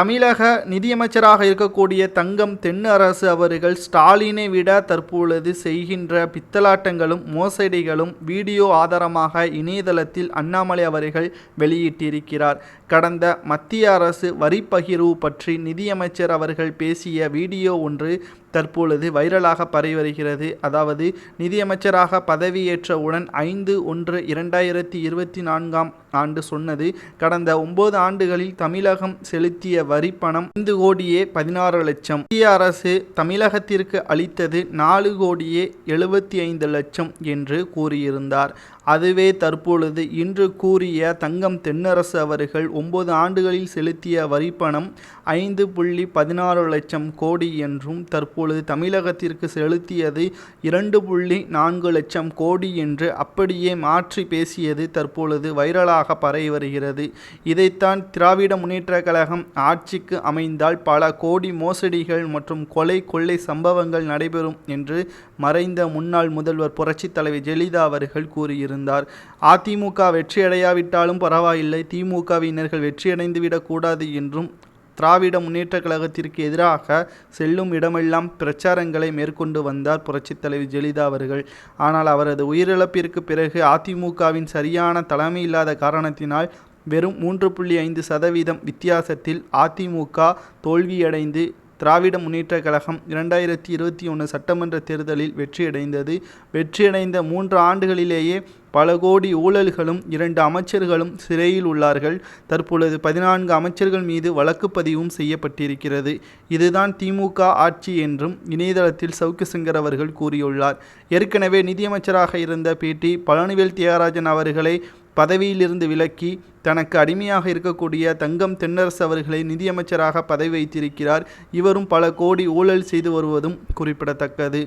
தமிழக நிதியமைச்சராக இருக்கக்கூடிய தங்கம் தென்னரசு அவர்கள் ஸ்டாலினை விட தற்பொழுது செய்கின்ற பித்தலாட்டங்களும் மோசடிகளும் வீடியோ ஆதாரமாக இணையதளத்தில் அண்ணாமலை அவர்கள் வெளியிட்டிருக்கிறார். கடந்த மத்திய அரசு வரி பகிர்வு பற்றி நிதியமைச்சர் அவர்கள் பேசிய வீடியோ ஒன்று தற்பொழுது வைரலாக பரவி வருகிறது அதாவது நிதியமைச்சராக பதவியேற்றவுடன் ஐந்து ஒன்று இரண்டாயிரத்தி இருபத்தி நான்காம் ஆண்டு சொன்னது கடந்த ஒன்பது ஆண்டுகளில் தமிழகம் செலுத்திய வரி பணம் ஐந்து கோடியே பதினாறு லட்சம். மத்திய அரசு தமிழகத்திற்கு அளித்தது நாலு கோடியே எழுபத்தி ஐந்து லட்சம் என்று கூறியிருந்தார். அதுவே தற்பொழுது இன்று கூறிய தங்கம் தென்னரசு அவர்கள் ஒன்பது ஆண்டுகளில் செலுத்திய வரி பணம் ஐந்து புள்ளி பதினாறு லட்சம் கோடி என்றும் தற்போது அப்பொழுது தமிழகத்திற்கு செலுத்தியது இரண்டு புள்ளி நான்கு லட்சம் கோடி என்று அப்படியே மாற்றி பேசியது தற்பொழுது வைரலாக பரவி வருகிறது. இதைத்தான் திராவிட முன்னேற்ற கழகம் ஆட்சிக்கு அமைந்தால் பல கோடி மோசடிகள் மற்றும் கொலை கொள்ளை சம்பவங்கள் நடைபெறும் என்று மறைந்த முன்னாள் முதல்வர் புரட்சித் தலைவி ஜெயலலிதா அவர்கள் கூறியிருந்தார். அதிமுக வெற்றியடையாவிட்டாலும் பரவாயில்லை. திமுகவினர்கள் வெற்றியடைந்து விடக்கூடாது என்றும் திராவிட முன்னேற்றக் கழகத்திற்கு எதிராக செல்லும் இடமெல்லாம் பிரச்சாரங்களை மேற்கொண்டு வந்தார் புரட்சித் தலைவி ஜெயலலிதா அவர்கள். ஆனால் அவரது உயிரிழப்பிற்கு பிறகு அதிமுகவின் சரியான தலைமை இல்லாத காரணத்தினால் வெறும் மூன்று புள்ளி ஐந்து சதவீதம் வித்தியாசத்தில் அதிமுக தோல்வியடைந்து திராவிட முன்னேற்ற கழகம் இரண்டாயிரத்தி இருபத்தி ஒன்று சட்டமன்ற தேர்தலில் வெற்றியடைந்தது. வெற்றியடைந்த மூன்று ஆண்டுகளிலேயே பல கோடி ஊழல்களும் இரண்டு அமைச்சர்களும் சிறையில் உள்ளார்கள். தற்பொழுது பதினான்கு அமைச்சர்கள் மீது வழக்கு பதிவும் செய்யப்பட்டிருக்கிறது. இதுதான் திமுக ஆட்சி என்றும் இணையதளத்தில் சவுக்கு சிங்கர் அவர்கள் கூறியுள்ளார். ஏற்கனவே நிதியமைச்சராக இருந்த பேட்டி பழனிவேல் தியாகராஜன் அவர்களை பதவியிலிருந்து விலக்கி தனக்கு அடிமையாக இருக்கக்கூடிய தங்கம் தென்னரசு அவர்களை நிதியமைச்சராக பதவி வைத்திருக்கிறார். இவரும் பல கோடி ஊழல் செய்து வருவதும் குறிப்பிடத்தக்கது.